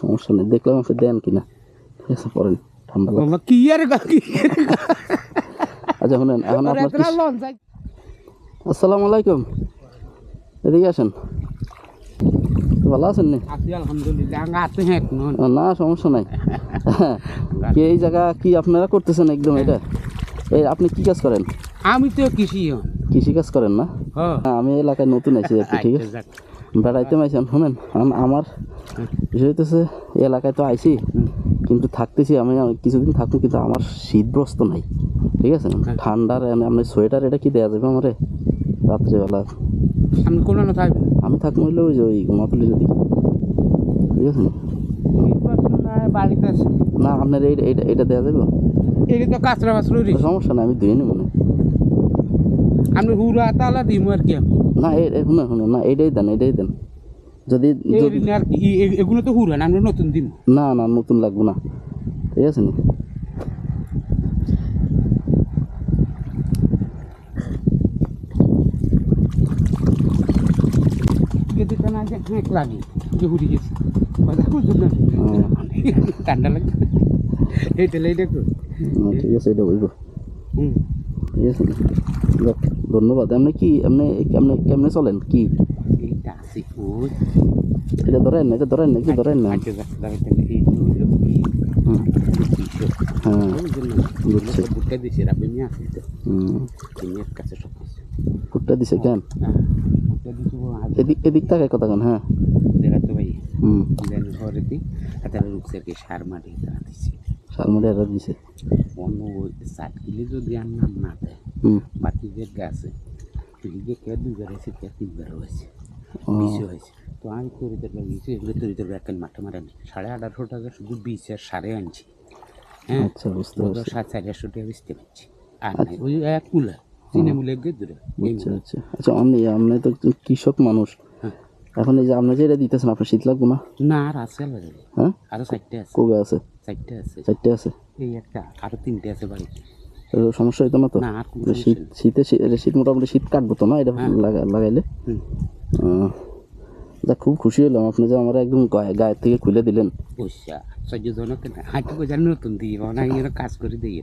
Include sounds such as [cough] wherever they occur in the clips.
সমস্যা নেই দেখলাম আপনি দেন কিনা। ঠিক আছে পরেন ঠান্ডা লাগছে। কি আর কি আচ্ছা শুনেন এখন আপনার আসসালামু আলাইকুম। এদিকে আসেন। ভালো আছেন নি? না সমস্যা নাই। কি এই জায়গা কি আপনারা করতেছেন একদম এটা? এই আপনি কি কাজ করেন? আমি তো কৃষি কৃষি কাজ করেন না? হ্যাঁ। আমি এলাকায় নতুন আছি ঠিক আছে? যাক। বেড়াইতে মাইছেন শোনেন কারণ আমার বিষয় হইতেছে এলাকায় তো আইছি কিন্তু থাকতেছি আমি কিছুদিন থাকব কিন্তু আমার শীতগ্রস্ত নাই ঠিক আছে? ঠান্ডার এনে- আপনার সোয়েটার এটা কি দেওয়া যাবে আমারে? রাত্রিবেলা। আমি কোন না থাকব আমি থাকব হইলে ওই যে ওই ঘুমাতুলি যদি ঠিক আছে? না আপনার এই এইটা এটা দেওয়া যাবে? এটা তো কাঁচরা সমস্যা নাই আমি ধুয়ে নেব না। আমি হুরা তালা দিমু আর কি আমি না শুনে শুনে না এইটাই দেন এইটাই দেন। যদি এগুলো তো হুরা না? আমরা নতুন দিমু না না নতুন লাগবে না। ঠিক আছে নি? তো না যে হ্যাঁ লাগে যে হুরি গেছে। কথা বুঝুন না ঠান্ডা লাগে এইটা লাই দেখো ঠিক আছে এটা বলব হুম। ঠিক আছে যাক, ধন্যবাদ। আপনি কি আপনি আপনি কেমনে চলেন? কি? এটা ধরেন এটা ধরেন এটা ধরেন না। হ্যাঁ। বুঝলেন দিছে রাবে নিয়ে আসি তো। কাছে সব দিছে। কেন? এদিক এদিক থাকে কথা কেন হ্যাঁ। দেখা তো ভাই। হুম। ঘরে দি তাহলে রুকসের কি সার মাটি তারা দিছে। শালমুড়ি এরা দিছে। অন্য ওই সাত কিলো যদি আর নাম না দেয়। হুম। বাকি যে গাছে তুলিকে কে দুইবার হয়েছে কে তিনবার হয়েছে ও, হয়েছে। তো আমি তরিতর লাগিয়েছি এগুলো তরিতর ব্যাকেন মাঠে মারে সাড়ে আঠারোশো টাকা শুধু বিষ আর সারে আনছি। হ্যাঁ? আচ্ছা বুঝতে পারছি। সাত চারশো টাকা বেচতে পারছি। আর নাই ওই এক মূলা চিনে মূলে গে দূরে আচ্ছা মূলা। আচ্ছা। আচ্ছা আপনি আপনি তো কৃষক মানুষ। হ্যাঁ। এখন এই যে আপনি যে এটা দিতেছেন আপনার শীত লাগবে না না আর আছে আলাদা হ্যাঁ? আরও চারটে আছে। কবে আছে? চারটে আছে। চারটে আছে? এই একটা আরও তিনটে আছে বাড়িতে। সমস্যা হইতো না তো? না আর শীত শীতে শীত- শীত মোটামুটি শীত কাটবো তো না এটা হ্যাঁ। লাগা- লাগাইলে। যা খুব খুশি হলাম। আপনি যে আমার একদম গায়ে গায়ের থেকে খুলে দিলেন। ওইসা সহ্য জনক হাঁটু বোঝার নতুন দিয়ে না এর কাজ করে দিয়ে।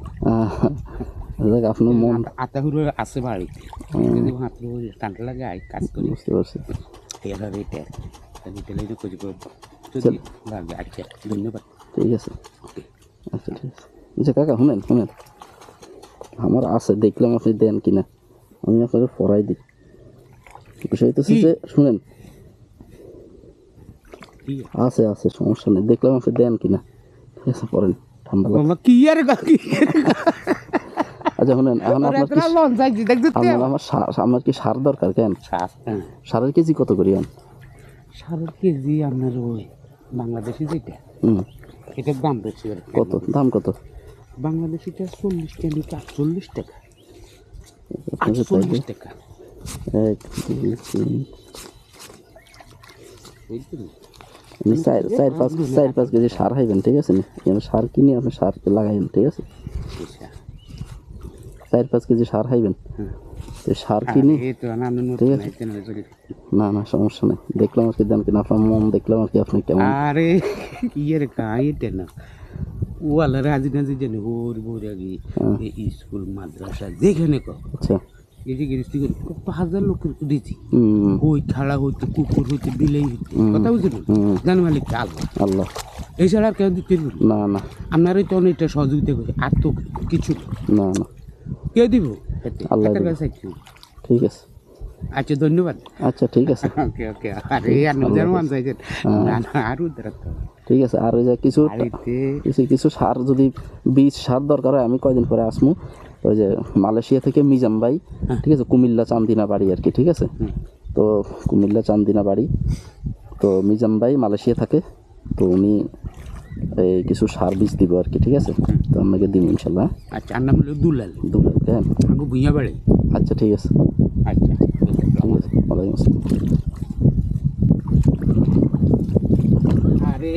যাক আপনার মন আতা আছে বাড়িতে। যদি হাত ঠান্ডা লাগে কাজ করি। বুঝতে পারছি। এরা রেটে আর কি। তাহলে তাহলে এটা যদি লাগে আচ্ছা ধন্যবাদ। ঠিক আছে। আচ্ছা ঠিক আছে। আচ্ছা কাকা শুনেন শুনেন। আমার আছে দেখলাম আপনি দেন কিনা। আমি আপনাকে পড়াই দিই। বিষয় যে শুনেন। আছে আছে সমস্যা নেই। দেখলাম আপনি দেন কিনা। ঠিক আছে পড়েন। ঠান্ডা কি আর কি? আচ্ছা শুনেন এখন আপনার কি আমার আমার সার আমার কি সার দরকার কেন? সার হ্যাঁ। সারের কেজি কত করি আন সারের কেজি আপনার ওই বাংলাদেশি যেটা হুম। এটার দাম বেশি কত? দাম কত? বাংলাদেশিটা চল্লিশ টাকা। আটচল্লিশ টাকা আটচল্লিশ টাকা। এক দুই তিন। আপনি চার চার পাঁচ চার পাঁচ কেজি সার খাইবেন ঠিক আছে না? সার কিনে আপনি সার লাগাইবেন ঠিক আছে? আচ্ছা চার পাঁচ কেজি সার খাইবেন। তো সার কিনে ঠিক আছে। না না সমস্যা নেই। দেখলাম আর কি দেন কিনা আপনার মন দেখলাম আর কি আপনি কেমন? আরে ইয়ের কাইতে না? ওয়ালা রাজি নাজি জানে ওর বোর আগে হ্যাঁ। এই স্কুল মাদ্রাসা যেখানে কো আচ্ছা। এই যে গৃহস্থী করে কত হাজার লোকের দিয়েছি ওই খাড়া হইতে কুকুর হইতে বিলাই হইতে কথা বুঝলি জান মালিক আল্লাহ। আল্লাহ। এছাড়া আর কেউ দিতে না। আপনারই তো অনেকটা সহযোগিতা করে আর তো কিছু। না না। কে দিব? আল্লাহ। ঠিক আছে। আচ্ছা ধন্যবাদ। আচ্ছা ঠিক আছে। [laughs] ওকে ওকে। আরে আর নজর মান চাইছেন। না না আর উদ্ধার ঠিক আছে আর ওই যে কিছু কিছু কিছু সার যদি বীজ সার দরকার হয় আমি কয়দিন পরে আসমু ওই যে মালয়েশিয়া থেকে মিজান ভাই ঠিক আছে কুমিল্লা চান্দিনা বাড়ি আর কি ঠিক আছে? তো কুমিল্লা চান্দিনা বাড়ি। তো মিজান ভাই মালয়েশিয়া থাকে তো উনি এই কিছু সার্ভিস দিব আর কি ঠিক আছে? তো আপনাকে দিব ইনশাল্লাহ। আচ্ছা আর নাম হলো দুলাল। দুলাল কেন আমাকে ভুঁইয়া বাড়ি। আচ্ছা ঠিক আছে। আচ্ছা ঠিক আছে ওয়ালাইকুম আসসালাম। আরে।